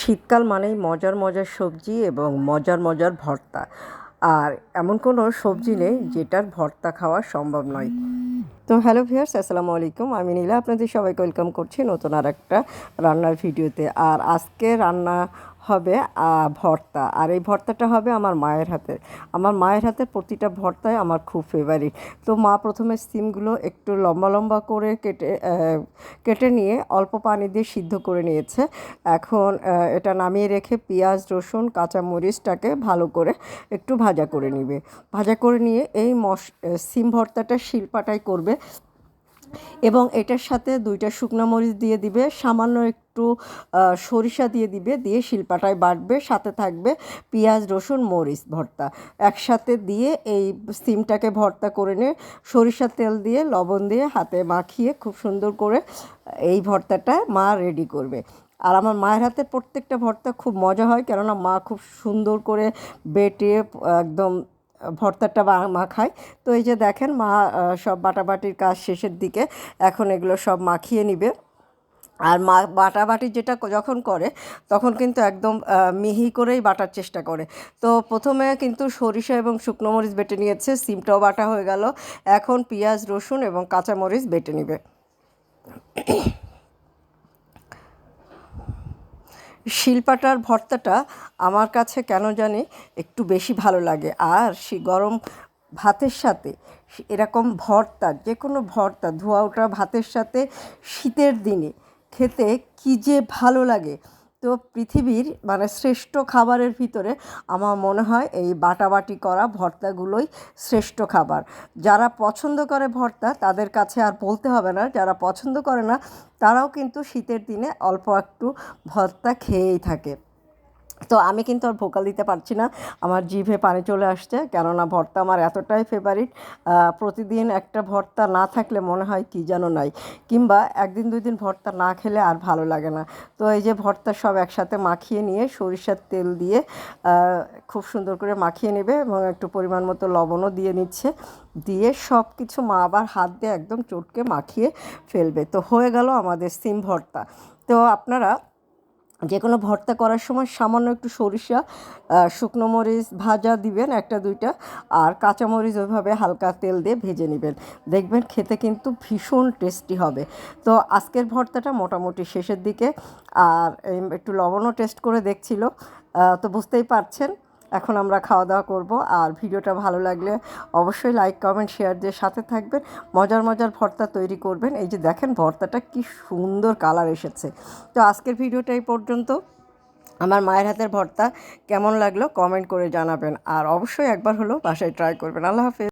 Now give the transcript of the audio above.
শীতকাল মানেই মজার মজার সবজি এবং মজার মজার ভর্তা। আর এমন কোনো সবজি নেই যেটার ভর্তা খাওয়া সম্ভব নয়। তো হ্যালো ভিয়ার্স আসসালামু আলাইকুম। আমি নীলা, আপনাদের সবাইকে ওয়েলকাম করছি নতুন আর একটা রান্নার ভিডিওতে। আর আজকে রান্না হবে ভর্তা। আর এই ভর্তাটা হবে আমার মায়ের হাতের। আমার মায়ের হাতের প্রতিটা ভর্তাই আমার খুব ফেভারিট তো মা প্রথমে সিমগুলো একটু লম্বা লম্বা করে কেটে কেটে নিয়ে অল্প পানি দিয়ে সিদ্ধ করে নিয়েছে। এখন এটা নামিয়ে রেখে পেঁয়াজ, রসুন, কাঁচামরিচটাকে ভালো করে একটু ভাজা করে নিবে। ভাজা করে নিয়ে এই মশ সিম ভর্তাটা শিলপাটাই করবে। এবং এটার সাথে দুইটা শুকনো মরিচ দিয়ে দিবে, সামান্য একটু সরিষা দিয়ে দিবে, দিয়ে শিলপাটায় বাটবে, সাথে থাকবে পেঁয়াজ, রসুন, মরিচ ভর্তা। একসাথে দিয়ে এই সিমটাকে ভর্তা করে নিয়ে সরিষার তেল দিয়ে, লবণ দিয়ে হাতে মাখিয়ে খুব সুন্দর করে এই ভর্তাটা মা রেডি করবে। আর আমার মায়ের হাতে প্রত্যেকটা ভর্তা খুব মজা হয়, কেননা মা খুব সুন্দর করে বেটে একদম ভর্তাটা বা- মাখায় তো এই যে দেখেন মা সব বাটাবাটির কাজ শেষের দিকে এখন এগুলো সব মাখিয়ে নিবে। আর মা বাটাবাটি যেটা যখন করে, তখন কিন্তু একদম মিহি করেই বাটার চেষ্টা করে। তো প্রথমে কিন্তু সরিষা এবং শুকনো মরিচ বেটে নিয়েছে, সিমটাও বাটা হয়ে গেল। এখন পেঁয়াজ, রসুন এবং কাঁচামরিচ বেটে নিবে। শিলপাটার ভর্তাটা আমার কাছে কেন জানি একটু বেশি ভালো লাগে। আর সে গরম ভাতের সাথে এরকম ভর্তা যে কোনো ভর্তা, ধোয়া ওটা ভাতের সাথে শীতের দিনে খেতে কী যে ভালো লাগে। তো পৃথিবীর মানে শ্রেষ্ঠ খাবারের ভিতরে আমার মনে হয় এই বাটাবাটি করা ভর্তাগুলোই শ্রেষ্ঠ খাবার। যারা পছন্দ করে ভর্তা তাদের কাছে আর বলতে হবে না, যারা পছন্দ করে না তারাও কিন্তু শীতের দিনে অল্প একটু ভর্তা খেয়েই থাকে। তো আমি কিন্তু আর ভোকাল দিতে পারছি না। আমার জিভে পানি চলে আসছে, কেননা ভর্তা আমার এতটাই ফেভারিট প্রতিদিন একটা ভর্তা না থাকলে মনে হয় কি যেন নাই। কিংবা একদিন দুই দিন ভর্তা না খেলে আর ভালো লাগে না। তো এই যে ভর্তা সব একসাথে মাখিয়ে নিয়ে সরিষার তেল দিয়ে খুব সুন্দর করে মাখিয়ে নেবে এবং একটু পরিমাণ মতো লবণও দিয়ে নিচ্ছে। দিয়ে সব কিছু মা আবার হাত দিয়ে একদম চটকে মাখিয়ে ফেলবে। তো হয়ে গেল আমাদের সিম ভর্তা। তো আপনারা যে কোনো ভর্তা করার সময় সামান্য একটু সরিষা শুকনো মরিচ ভাজা দিবেন একটা, দুইটা, আর কাঁচামরিচ ওইভাবে হালকা তেল দিয়ে ভেজে নেবেন। দেখবেন খেতে কিন্তু ভীষণ টেস্টি হবে। তো আজকের ভর্তাটা মোটামুটি শেষের দিকে, আর একটু লবণও টেস্ট করে দেখছিল। তো বুঝতেই পারছেন এখন আমরা খাওয়া দাওয়া করব। আর ভিডিওটা ভালো লাগলে অবশ্যই লাইক কমেন্ট শেয়ার দিয়ে সাথে থাকবেন। মজার মজার ভর্তা তৈরি করবেন। এই যে দেখেন ভর্তাটা কি সুন্দর কালার এসেছে। তো আজকের ভিডিওটা এই পর্যন্ত। আমার মায়ের হাতের ভর্তা কেমন লাগল কমেন্ট করে জানাবেন। আর অবশ্যই একবার হলো বাসায় ট্রাই করবেন। আল্লাহ হাফেজ।